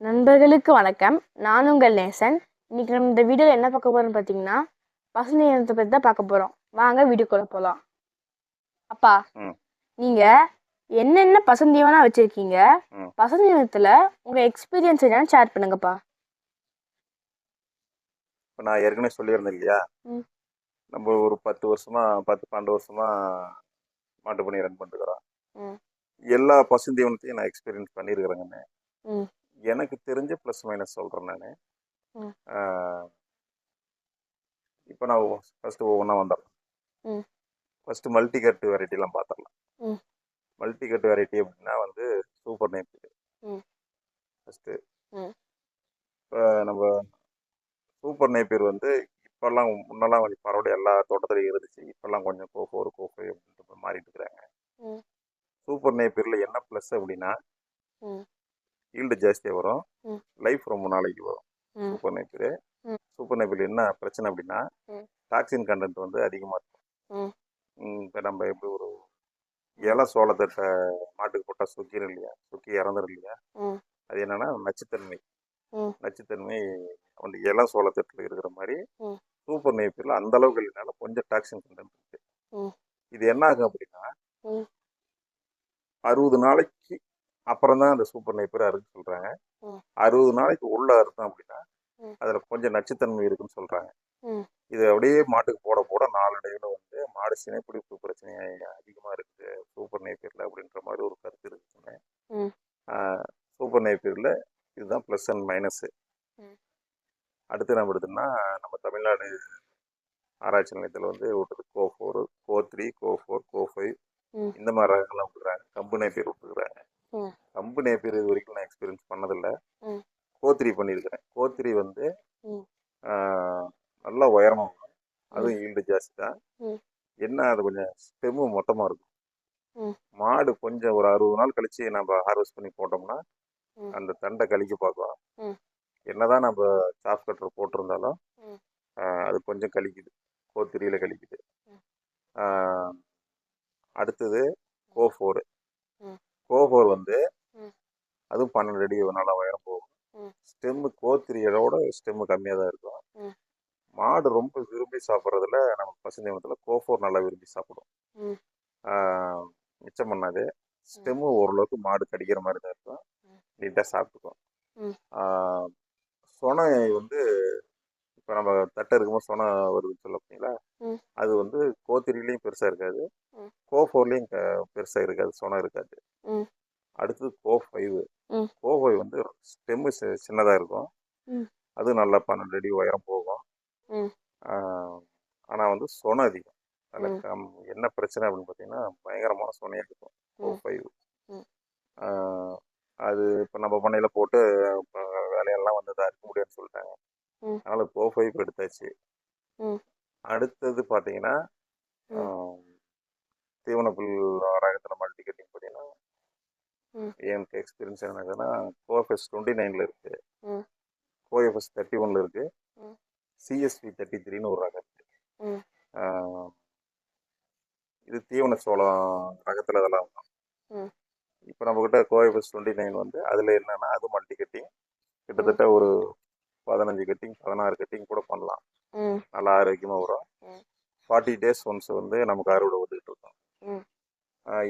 நண்பர்களுக்கு வணக்கம் நான் உங்கள் நேசன் இன்னைக்கு நம்ம இந்த வீடியோவில் என்ன பார்க்க போறோம்னு பார்த்தீங்கன்னா பசுமை இனத்தை பற்றி தான் பார்க்க போகிறோம் வாங்க வீடியோக்குள்ள போகலாம் அப்பா ம். நீங்க என்னென்ன பசுந்தீவனா வச்சிருக்கீங்க. பசுந்தீவனத்துல உங்க எக்ஸ்பீரியன்ஸ் என்னன்னு ஷேர் பண்ணுங்கப்பா இப்போ நான் ஏற்கனவே சொல்லியிருந்தேன் இல்லையா. நம்ம ஒரு பத்து வருஷமா பத்து பன்னெண்டு வருஷமா மாட்டு பண்ணி ரன் பண்ணிருக்கிறோம். எல்லா பசுந்தீவனத்தையும் நான் எக்ஸ்பீரியன்ஸ் பண்ணியிருக்கிறேங்கண்ணே. எனக்கு தெரிஞ்ச ப்ளஸ் மைனஸ் சொல்கிறேன் நான். இப்போ நான் ஃபஸ்ட்டு ஒவ்வொன்றா வந்துடலாம். ஃபஸ்ட்டு மல்டி கட் வெரைட்டிலாம் பார்த்துடலாம். மல்டி கட் வெரைட்டி அப்படின்னா வந்து சூப்பர் நேப் ம். ஃபஸ்ட்டு. இப்போ நம்ம சூப்பர் நேப்பியர் வந்து இப்போல்லாம் முன்னெல்லாம் கொஞ்சம் பரவாயில்ல எல்லா தோட்டத்துலையும் இருந்துச்சு இப்போல்லாம் கொஞ்சம் கோ ஃபோர் கோ ஃபைவ் அப்படின்ட்டு மாறிட்டு இருக்கிறாங்க. சூப்பர் நேப்பியரில் என்ன ப்ளஸ் அப்படின்னா. ஈல்டு ஜாஸ்தியாக வரும். லைஃப் ரொம்ப நாளைக்கு வரும். சூப்பர் நேப்பியர் ம். சூப்பர் நேப்பியர் என்ன பிரச்சனை அப்படின்னா. டாக்ஸின் கண்டென்ட் வந்து அதிகமாக. இருக்கும் இப்போ நம்ம எப்படி ஒரு இலை சோளத்தட்டை மாட்டுக்கு போட்டால் சுக்கிரும் இல்லையா சுக்கி இறந்துரும் இல்லையா. அது என்னன்னா நச்சுத்தன்மை. நச்சுத்தன்மை வந்து இலை சோளத்தட்டில் இருக்கிற மாதிரி. சூப்பர் நேப்பியரில் அந்த அளவுக்கு இல்லைனாலும் கொஞ்சம் டாக்ஸின் கண்டென்ட் இருக்கு. இது என்ன ஆகும் அப்படின்னா. அறுபது நாளைக்கு அப்புறம் தான் அந்த சூப்பர் நேப்பியர் அறுக்க சொல்றாங்க. அறுபது நாளைக்கு உள்ள அறுத்தோம் அப்படின்னா. அதுல கொஞ்சம் நச்சுத்தன்மை இருக்குன்னு சொல்றாங்க. இது அப்படியே மாட்டுக்கு போட போட நாளடைவில் வந்து மாடு சினைப்பிடிப்பு பிரச்சனை அதிகமா இருக்கு சூப்பர் நேப்பியர்ல அப்படின்ற மாதிரி ஒரு கருத்து இருக்குங்க ம். சூப்பர் நேப்பியர்ல இதுதான் ப்ளஸ் அண்ட் மைனஸ். அடுத்து நம்ம எடுத்தோம்னா நம்ம தமிழ்நாடு ஆராய்ச்சி நிலையத்தில் வந்து விட்டது Co four Co three Co four Co five. இந்த மாதிரி ரகங்கள்லாம் விட்டுக்கிறாங்க கம்பு நேப்பியர் விட்டுக்கிறாங்க ம். கம்பு நேப்பியர் இது வரைக்கும் நான் எக்ஸ்பீரியன்ஸ் பண்ணதில்லை. ம். கோ த்ரீ பண்ணியிருக்கிறேன் கோ த்ரீ வந்து நல்லா உயரமா வரும் அதுவும் ஈல்டு ஜாஸ்தி தான். என்ன அது கொஞ்சம் ஸ்டெம்மு மொத்தமாக இருக்கும். மாடு கொஞ்சம் ஒரு அறுபது நாள் கழிச்சு நம்ம ஹார்வெஸ்ட் பண்ணி போட்டோம்னா. அந்த தண்டை கழிக்க பார்க்கும் ம். என்னதான் நம்ம சாப் கட்டர் போட்டிருந்தாலும் அது கொஞ்சம் கழிக்குது. கோத்திரியில கழிக்குது. அடுத்தது கோ ஃபோர். ம். கோ ஃபோர் வந்து. அதுவும் பன்னெண்டு அடி நல்லா உயரம் போகும். ஸ்டெம்மு கோத்திரியோட ஸ்டெம்மு கம்மியாக தான் இருக்கும். மாடு ரொம்ப விரும்பி சாப்பிட்றதுல நம்ம பசுந்தீவனத்தில் கோ ஃபோர் நல்லா விரும்பி சாப்பிடும் மிச்சம் பண்ணாது ஸ்டெம்மு ஓரளவுக்கு மாடு கடிக்கிற மாதிரி தான் இருக்கும். நீட்டாக சாப்பிட்டுக்கும் சொனை வந்து இப்போ நம்ம தட்டை இருக்கும்போது சொனை வருதுன்னு சொல்ல ம். அது வந்து கோத்திரிலையும் பெருசாக இருக்காது. கோ ஃபோர்லேயும் பெருசாக இருக்காது சொனை இருக்காது. அடுத்தது கோ ஃபைவ். கோ ஃபைவ் வந்து ஸ்டெம்மு சின்னதாக இருக்கும். அது நல்லா பன்னெண்டு அடி உயரம் போகும். ஆனால் வந்து சொனை அதிகம் அதில் என்ன பிரச்சனை அப்படின்னு பார்த்தீங்கன்னா பயங்கரமான சொனையாக இருக்கும் கோ. ஃபைவ். அது இப்போ நம்ம பண்ணையில் போட்டு இப்போ வேலையெல்லாம் வந்து அதை அறுக்க முடியாதுன்னு சொல்லிட்டாங்க ம். அதனால் கோ ம். அடுத்தது பார்த்தீங்கன்னா ம். ஆஹ், தீவன புல் ரகத்தில் மல்டி கட்டிங் பார்த்தீங்கன்னா. எனக்கு எக்ஸ்பீரியன்ஸ் என்னதுன்னா கோஎஃப்எஸ் டுவெண்ட்டி நைனில் இருக்குது ம். கோஎஃப்எஸ் தேர்ட்டி ஒனில் இருக்குது ம். சிஎஸ்பி தேர்ட்டி த்ரீன்னு ஒரு ரகம் இருக்குது ம். இது தீவன சோளம் ரகத்தில் இதெல்லாம் ம். இப்போ நம்மக்கிட்ட கோஎஃப்எஸ் டுவெண்ட்டி நைன் வந்து அதில் என்னன்னா அது மல்டி கட்டிங் கிட்டத்தட்ட ஒரு பதினஞ்சு கட்டிங் பதினாறு கட்டிங் கூட பண்ணலாம். நல்லா ஆரோக்கியமாக வரும். ஃபார்ட்டி டேஸ் ஒன்ஸ் வந்து நமக்கு அறுவடை வந்துகிட்டு இருக்கும்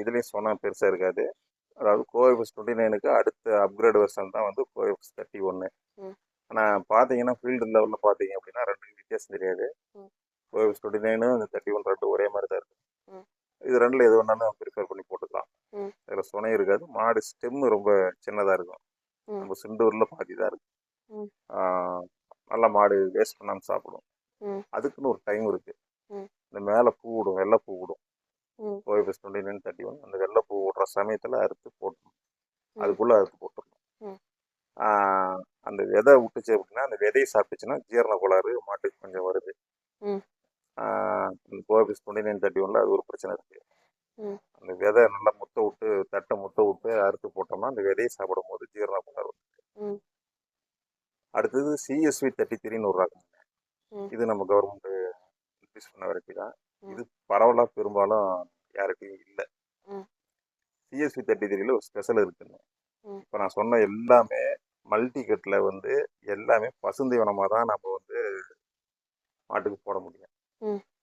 இதுலேயும் சொன்னால் பெருசாக இருக்காது அதாவது கோஎஃப்எஸ் டுவெண்ட்டி நைனுக்கு அடுத்த அப்கிரேட் வெர்ஷன் தான் வந்து கோஎஃப்எஸ் தேர்ட்டி ஒன்று. ஆனால் பார்த்தீங்கன்னா ஃபீல்டு லெவலில் பார்த்தீங்க அப்படின்னா ரெண்டு வித்தியாசம் தெரியாது. கோஎஃப்எஸ் டுவெண்ட்டி நைனு இந்த தேர்ட்டி ஒன் ரெண்டு ஒரே மாதிரி தான் இருக்கும். இது ரெண்டில் எது வேணாலும் ப்ரிஃபர் பண்ணி போட்டுக்கலாம் ம். அதில் சுனை இருக்காது மாடு ஸ்டெம்மு ரொம்ப சின்னதாக இருக்கும். நம்ம சிண்டூரில் பாதி தான் இருக்கும் நல்லா மாடு வேஸ்ட் பண்ணாமல் சாப்பிடும். அதுக்குன்னு ஒரு டைம் இருக்குது ம். இந்த மேலே பூ விடும் வெள்ளை பூ விடும். CoFS twenty nine thirty one அந்த வெள்ளை பூ விடுற சமயத்தில் அறுத்து போட்டணும் ம். அதுக்குள்ளே அறுத்து போட்டுடணும் அந்த விதை விட்டுச்சு அப்படின்னா அந்த விதையை சாப்பிட்டுச்சுன்னா ஜீரண கோளாறு மாட்டுக்கு கொஞ்சம் வருது இந்த கோஎஃப்எஸ் டுவெண்ட்டி நைன் தேர்ட்டி ஒனில் அது ஒரு பிரச்சனை இருக்குது. அந்த விதை நல்லா முத்த விட்டு தட்டை முத்த விட்டு அறுத்து போட்டோம்னா அந்த விதையை சாப்பிடும் போது ஜீரண கோளாறு. அடுத்தது சிஎஸ்வி தேர்ட்டி த்ரீன்னு ஒரு ரகம். இது நம்ம கவர்மெண்ட் இன்க்ரீஸ் பண்ண வெரைட்டி தான். இது பரவலாக பெரும்பாலும் யார்கிட்டையும் இல்லை. சிஎஸ்வி தேர்ட்டி த்ரீல ஒரு ஸ்பெஷல் இருக்குங்க. இப்போ நான் சொன்ன எல்லாமே மல்டி கட்டில் வந்து எல்லாமே பசுந்தீவனமாக தான் நம்ம வந்து மாட்டுக்கு போட முடியும்.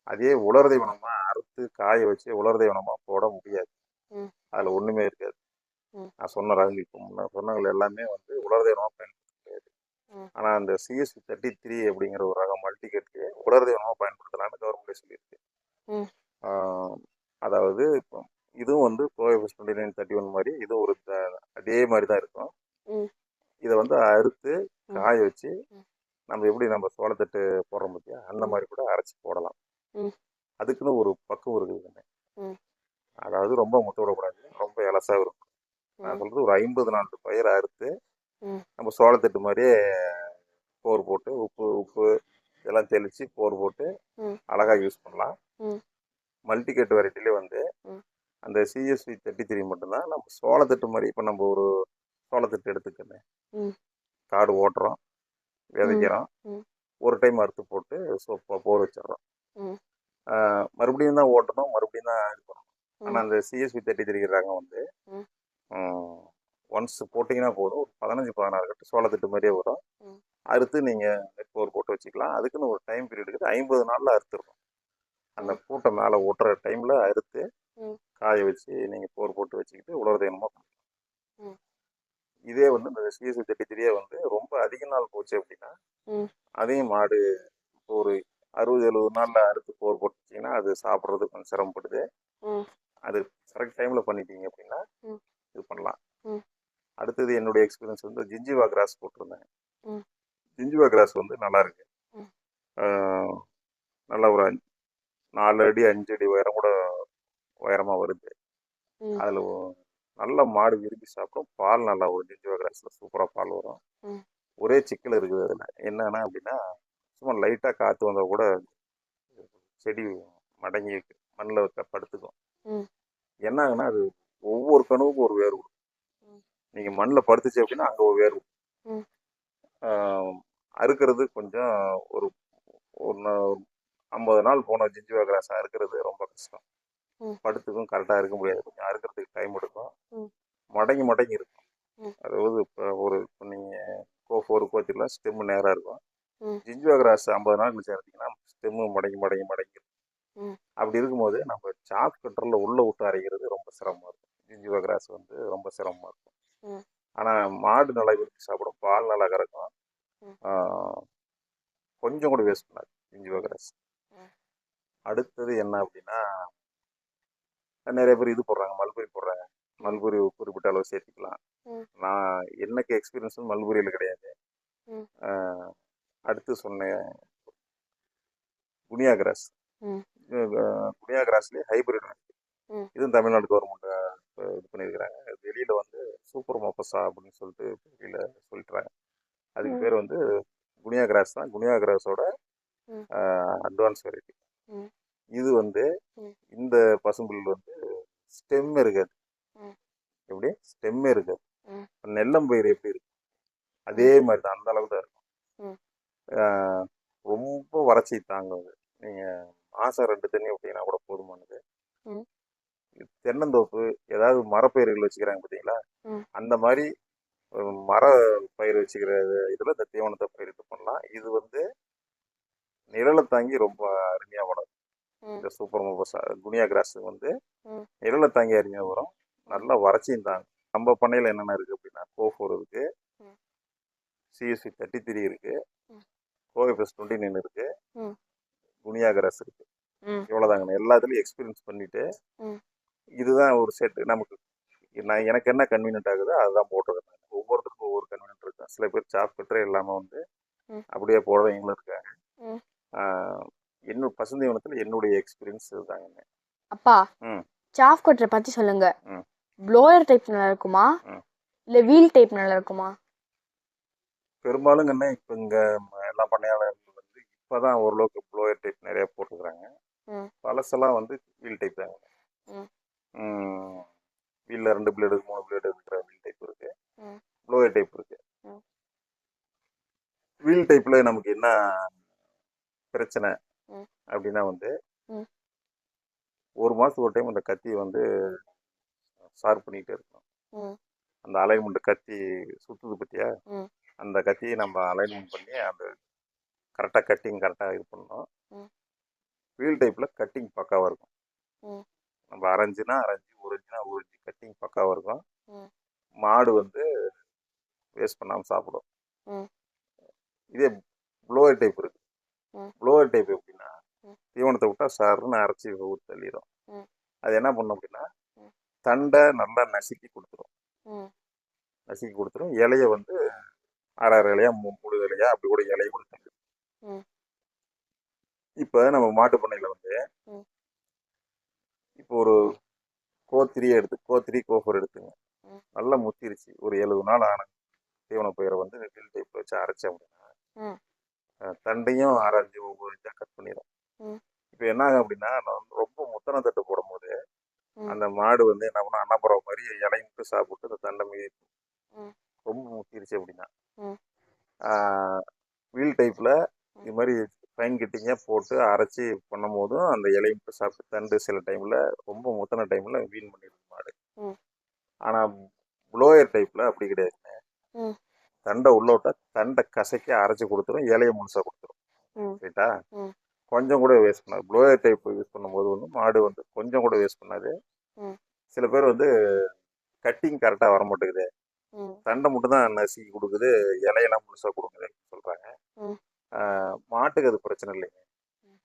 அதே உலர் தீவனமாக அறுத்து காய வச்சு உலர் தீவனமாக போட முடியாது. அதில் ஒன்றுமே இருக்காது. நான் சொன்ன ரகங்கள் இப்போ முன்ன சொன்னவங்க எல்லாமே வந்து உலர் தீவனமாக பயன்படுத்த முடியாது ம். ஆனால் அந்த சிஎஸ்பி தேர்ட்டி த்ரீ அப்படிங்கிற ஒரு ரகம் மல்டி கட்லேயே உலர் தீவனமாக பயன்படுத்தலாம்னு கவர்மெண்ட்டே சொல்லியிருக்கு அதாவது இப்போ இதுவும் வந்து CoFS twenty nine thirty one மாதிரி இதுவும் ஒரு அதே மாதிரி தான் இருக்கும். இதை வந்து அறுத்து. காய வச்சு. நம்ம எப்படி நம்ம சோளத்தட்டு போடுறோம் பார்த்தியா அந்த. மாதிரி கூட அரைச்சி போடலாம். அதுக்குன்னு ஒரு பக்குவம் இருக்குதுங்க ம். அதாவது ரொம்ப முத்த விடக்கூடாது ரொம்ப இலசாக இருக்கும் நான் ம். சொல்றது ஒரு ஐம்பது நாலு பயிரை அறுத்து. நம்ம சோளத்தட்டு மாதிரியே போர் போட்டு உப்பு உப்பு இதெல்லாம் தெளித்து போர் போட்டு. அழகாக யூஸ் பண்ணலாம். மல்டிகேட் வெரைட்டிலே வந்து. அந்த சிஎஸ்வி தேர்ட்டி த்ரீ மட்டும்தான் நம்ம சோளத்தட்டு மாதிரி இப்போ நம்ம ஒரு சோளத்தட்டு எடுத்துக்கணும். காடு ஓட்டுறோம் விதைக்கிறோம். ஒரு டைம் அறுத்து போட்டு சோப்பா போர் வச்சிடுறோம் மறுபடியும் தான் ஓட்டணும் மறுபடியும் தான் இது பண்ணணும் ஆனால். அந்த சிஎஸ்பி தேர்ட்டி த்ரீ ரகம் வந்து. ஒன்ஸ் போட்டிங்கன்னா போதும் ஒரு பதினஞ்சு பதினாறு கட்டு சோளத்தட்டு மாதிரியே வரும். அறுத்து நீங்கள் போர் போட்டு வச்சுக்கலாம் அதுக்குன்னு ஒரு டைம் பீரியட் இருக்குது ஐம்பது நாளில் அறுத்துடணும் அந்த. கூட்டை மேலே ஓட்டுற டைமில் அறுத்து. காய வச்சு நீங்கள் போர் போட்டு வச்சுக்கிட்டு உலர் தினமாக ம். இதே வந்து இந்த சிஎஸ்சி தேர்ட்டி த்ரீயே வந்து ரொம்ப அதிக நாள் போச்சு அப்படின்னா. அதையும் மாடு இப்போ ஒரு அறுபது எழுபது நாளில் அறுத்து போர் போட்டுச்சிங்கன்னா அது சாப்பிட்றது கொஞ்சம் சிரமப்படுது. அது கரெக்ட் டைமில் பண்ணிட்டீங்க அப்படின்னா. இது பண்ணலாம். அடுத்தது என்னுடைய எக்ஸ்பீரியன்ஸ் வந்து ஜிஞ்சிவா கிராஸ் போட்டிருந்தேன். ஜிஞ்சிவா கிராஸ் வந்து நல்லா இருக்கு. நல்ல ஒரு நாலு அடி அஞ்சு அடி உயரம் கூட உயரமாக வருது. அதில் நல்ல மாடு விரும்பி சாப்பிடும். பால் நல்லா வரும். ஜிஞ்சிவா கிராஸில் சூப்பராக பால் வரும். ஒரே சிக்கல் இருக்குது அதில். என்னன்னா அப்படின்னா சும்மா லைட்டாக காற்று வந்தால் கூட செடி மடங்கி மண்ணில் படுத்துக்கும். என்ன ஆகுனா அது ஒவ்வொரு கணுவுக்கும் ஒரு வேர் விடும் ம். நீங்கள் மண்ணில் படுத்துச்சு அப்படின்னா அங்கே ஒரு வேர் விடும் ம். ஆஹ் அறுக்கிறது கொஞ்சம் ஒரு ஒரு ஐம்பது நாள் போன ஜிஞ்சிவா கிராஸ் அறுக்கிறது ரொம்ப கஷ்டம். படுத்துக்கும் கரெக்டாக இருக்க முடியாது கொஞ்சம் அறுக்கிறதுக்கு டைம் எடுக்கும். மடங்கி மடங்கி இருக்கும். அதாவது இப்போ ஒரு இப்போ நீங்கள் கோ ஃபோர் கோச்சிக்கலாம் ஸ்டெம்மு நேராக இருக்கும். ஜிஞ்சுவா கிராஸ் ஐம்பது நாள் மிச்சம் எடுத்தீங்கன்னா ஸ்டெம்மு மடங்கி மடங்கி மடங்கி. அப்படி இருக்கும்போது நம்ம சாப் கட்டரில் உள்ளே விட்டு அரைக்கிறது ரொம்ப சிரமமாக இருக்கும் ஜிஞ்சுவா கிராஸ் வந்து ரொம்ப சிரமமாக இருக்கும் ம். ஆனால் மாடு நல்லா விரும்பி சாப்பிடும் பால் நல்லா கறக்கும். கொஞ்சம் கூட வேஸ்ட் பண்ணாது ஜிஞ்சுவா கிராஸ் ம். அடுத்தது என்ன அப்படின்னா நிறைய பேர் இது போடுறாங்க மல்பெரி போடுறாங்க. மல்பெரி குறிப்பிட்ட அளவு சேர்த்துக்கலாம். நான் எனக்கு எக்ஸ்பீரியன்ஸ் வந்து மல்பெரியில் கிடையாது. அடுத்து சொன்னேன் குனியா கிராஸ் குனியா கிராஸ்லேயே ஹைபிரிட். இதுவும் தமிழ்நாடு கவர்மெண்ட் இது பண்ணியிருக்கிறாங்க வெளியில் வந்து சூப்பர் மோப்பஸா அப்படின்னு சொல்லிட்டு வெளியில் சொல்லிட்டுறாங்க அதுக்கு. பேர் வந்து குனியா கிராஸ் தான் குனியா கிராஸோட. Advance variety. இது வந்து. இந்த பசும்புல் வந்து ஸ்டெம் இருக்காது. எப்படி ஸ்டெம்மே இருக்காது. நெல்லம்பயிர் எப்படி இருக்கு அதே மாதிரி தான் அந்த அளவுக்கு தான் இருக்கும் ரொம்ப வறட்சி தாங்கும் அது நீங்கள் மாதம் ரெண்டு தண்ணி விட்டீங்கன்னா கூட போதுமானது. தென்னந்தோப்பு ஏதாவது மரப்பயிர்கள் வச்சுக்கிறாங்க பார்த்தீங்களா. அந்த மாதிரி மர பயிர் வச்சுக்கிற இதில் இந்த தீவனத்தை பயிரிட்டு பண்ணலாம் இது வந்து நிழலை தாங்கி ரொம்ப அருமையாக வளரும். இந்த சூப்பர் மோபஸா குனியா கிராஸ் வந்து. நிழலை தாங்கி அருமையாக வரும் நல்லா வறட்சியும் தாங்க நம்ம பண்ணையில் என்னென்ன இருக்குது அப்படின்னா கோஃபோர் இருக்குது. சிஎஸ்சி தேர்ட்டி த்ரீ இருக்குது. கோஎஃப்எஸ் டுவெண்ட்டி நைன் இருக்குது. குனியா கிராஸ் இருக்குது ம். இவ்வளோதாங்க எல்லாத்துலேயும் எக்ஸ்பீரியன்ஸ் பண்ணிவிட்டு. இதுதான் ஒரு செட் நமக்கு நான் எனக்கு என்ன கன்வீனியன்ட் ஆகுதோ அதுதான் போட்டுருக்கேன் ஒவ்வொருத்தருக்கும் ஒவ்வொரு கன்வீனியன்ட் இருக்கும் சில பேர் சாப் கட்டரே இல்லாமல் வந்து. அப்படியே போடுறவங்களும் இருக்காங்க. என்னோட பசுந்தீவனத்தில் என்னுடைய எக்ஸ்பீரியன்ஸ் இதுதாங்க. அப்பா. சாஃப் கட்டரை பற்றி சொல்லுங்க. ப்ளோயர் டைப் நல்லா இருக்குமா. இல்லை வீல் டைப் நல்லா இருக்குமா? பெரும்பாலும் என்ன இப்போ இங்கே எல்லா பண்ணையாளர்கள் வந்து இப்போ தான் ஓரளவுக்கு ப்ளோயர் டைப் நிறைய போட்டுருக்குறாங்க ம். பழசெல்லாம் வந்து வீல் டைப் தாங்க. ரெண்டு பிளேடு மூணு பிளேடு இருக்கிற வீல் டைப் இருக்கு. ப்ளோயர் டைப் இருக்கு. வீல் டைப்பில் நமக்கு என்ன பிரச்சனை. அப்படின்னா வந்து. ஒரு மாதத்துக்கு ஒரு டைம் அந்த கத்தி வந்து ஷார்ப் பண்ணிக்கிட்டே இருக்கணும். அந்த அலைன்மெண்ட் கத்தி சுத்துது பத்தியா. அந்த கத்தியை நம்ம அலைன்மெண்ட் பண்ணி அந்த கரெக்டாக கட்டிங் கரெக்டாக இது பண்ணணும். வீல் டைப்பில் கட்டிங் பக்காவாக இருக்கும். நம்ம அரைஞ்சுனா அரைஞ்சு உறிஞ்சுனா உறிஞ்சு கட்டிங் பக்காவாக இருக்கும். மாடு வந்து வேஸ்ட் பண்ணாமல் சாப்பிடும். இதே ப்ளோவர் டைப் இருக்கு. ப்ளோவர் டைப் எப்படின்னா. தீவனத்தை விட்டா சருன்னு அரைச்சி ஊற்றி தள்ளிடும். அது என்ன பண்ணும் அப்படின்னா. தண்டை நல்லா நசுக்கி கொடுத்துரும் நசுக்கி கொடுத்துரும் இலைய வந்து அரை அரை இலையா முழு இலையா அப்படி கூட இலைய கூட தள்ளிடும் ம். இப்போ நம்ம மாட்டு பண்ணையில் வந்து. இப்போ ஒரு கோத்திரியை எடுத்து கோத்திரி கோஃபர் எடுத்துங்க ம். நல்லா முத்திருச்சு ஒரு எழுபது நாள் ஆன தீவன பயிரை வந்து வில் டைப் வச்சு அரைச்சோம் அப்படின்னா தண்டையும் அரைஞ்சு ஒவ்வொரு இன்ச்சா கட் பண்ணிடும். இப்போ என்ன ஆகும் அப்படின்னா நான் ரொம்ப முத்தன தட்டு போடும்போது. அந்த மாடு வந்து என்ன பண்ணும் அன்னப்புறம் மாதிரி இலையும் சாப்பிட்டு அந்த தண்டை மீதி ம். ரொம்ப முத்திருச்சு அப்படின்னா. வீல் டைப்பில் இது மாதிரி ஃபைன் கிட்டிங்காக போட்டு அரைச்சி பண்ணும் போதும் அந்த இலையும் சாப்பிட்டு தண்டு சில டைமில் ரொம்ப முத்தின டைமில் வீண் பண்ணிடுது மாடு. ஆனால் ப்ளோயர் டைப்பில் அப்படி கிடையாதுங்க. தண்டை உள்ள விட்டா தண்டை கசக்கி அரைச்சி கொடுத்துரும் இலையை முழுசாக கொடுத்துரும் ம். ரைட்டா ம். கொஞ்சம் கூட வேஸ்ட் பண்ணாது ப்ளோயர் டைப் யூஸ் பண்ணும்போது வந்து மாடு வந்து கொஞ்சம் கூட வேஸ்ட் பண்ணாது. சில பேர் வந்து கட்டிங் கரெக்டாக வர மாட்டேங்குது தண்டை மட்டும் தான் நசுக்கி கொடுக்குது இலையெல்லாம் முழுசாக கொடுக்குதுன்னு சொல்கிறாங்க. மாட்டுக்கு அது பிரச்சனை இல்லைங்க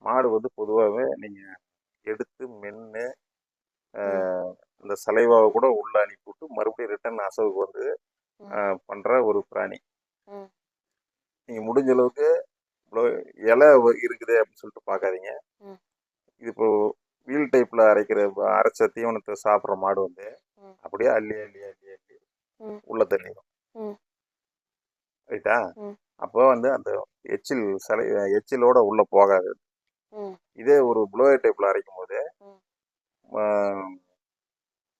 மாடு வந்து பொதுவாகவே நீங்கள் எடுத்து மென்று இந்த சலைவாவை கூட உள்ள அனுப்பிவிட்டு மறுபடியும் ரிட்டர்ன் அசவுக்கு வந்து. பண்ணுற ஒரு பிராணி. நீங்கள் முடிஞ்ச அளவுக்கு இவ்வளோ இலை இருக்குது அப்படின்னு சொல்லிட்டு பார்க்காதீங்க. இது இப்போ வீல் டைப்பில் அரைக்கிற அரைச்ச தீவனத்தை சாப்பிட்ற மாடு வந்து. அப்படியே அள்ளி அள்ளி அள்ளி அள்ளி. உள்ள தள்ளிடும். ரைட்டா. அப்போ வந்து அந்த எச்சில் சலை எச்சிலோட உள்ள போகாது. இதே ஒரு ப்ளோயர் டைப்பில் அரைக்கும் போது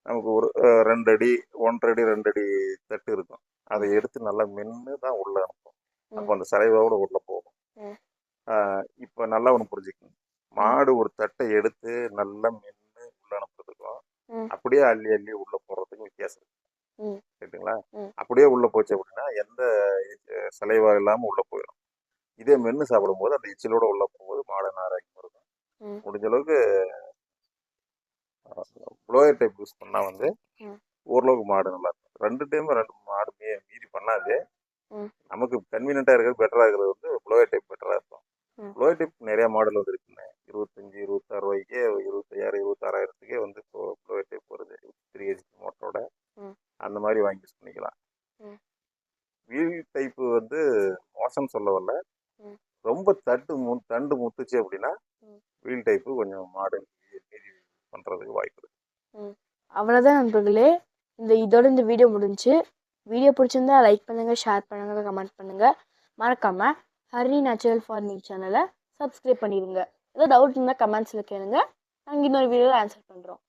நமக்கு ஒரு ரெண்டு அடி ஒன்றரை அடி ரெண்டு அடி தட்டு இருக்கும். அதை எடுத்து நல்லா மென்று தான் உள்ள அனுப்பும். அப்போ அந்த சலைவோட உள்ள போகும். இப்போ நல்லா ஒன்று புரிஞ்சுக்கணும் மாடு ஒரு தட்டை எடுத்து நல்லா மென்று உள்ள அனுப்புறதுக்கும். அப்படியே அள்ளி அள்ளி உள்ள போடுறதுக்கும் வித்தியாசம். இருக்கு ம். அப்படியே உள்ள போச்சு அப்படின்னா எந்த சலைவா இல்லாமல் உள்ள இதே மென்று சாப்பிடும்போது அந்த எச்சிலோட உள்ள போகும்போது மாடு நாராக்கி இருக்கும். முடிஞ்ச அளவுக்கு ப்ளோயர் டைப் யூஸ் பண்ணால் வந்து. ஓரளவுக்கு மாடு நல்லா இருக்கும் ரெண்டு டைம் ரெண்டு மாடு மீ- மீதி பண்ணாது. நமக்கு கன்வீனியண்ட்டாக இருக்கிறது பெட்டராக இருக்கிறது வந்து ப்ளோயர் டைப் பெட்டராக இருக்கும். ப்ளோயர் டைப் நிறைய மாடல் வந்து இருக்குங்க இருபத்தஞ்சி இருபத்தாறு ரூபாய்க்கே இருபத்தையாயிரம் இருபத்தாறாயிரத்துக்கே வந்து இப்போ ப்ளோயர் டைப் வருது த்ரீ ஹெச்பி மோட்டரோட. அந்த மாதிரி வாங்கி யூஸ் பண்ணிக்கலாம். வீல் டைப்பு வந்து மோசம் சொல்ல வரல. ரொம்ப தட்டு மு தண்டு முத்துச்சு அப்படின்னா. வீல் டைப்பு கொஞ்சம் மாடு மீதி பண்ணுறதுக்கு வாய்ப்பு இருக்கு. அவ்வளோதான் நண்பர்களே. இந்த இதோட இந்த வீடியோ முடிஞ்சு வீடியோ பிடிச்சிருந்தா லைக் பண்ணுங்கள் ஷேர் பண்ணுங்கள் கமெண்ட் பண்ணுங்கள் மறக்காமல் ஹரி நேச்சுரல் ஃபார்மிங் சேனலை சப்ஸ்கிரைப் பண்ணிடுங்க. ஏதோ டவுட் இருந்தால் கமெண்ட்ஸில் கேளுங்க. நாங்கள் இன்னொரு வீடியோவில் ஆன்சர் பண்ணுறோம்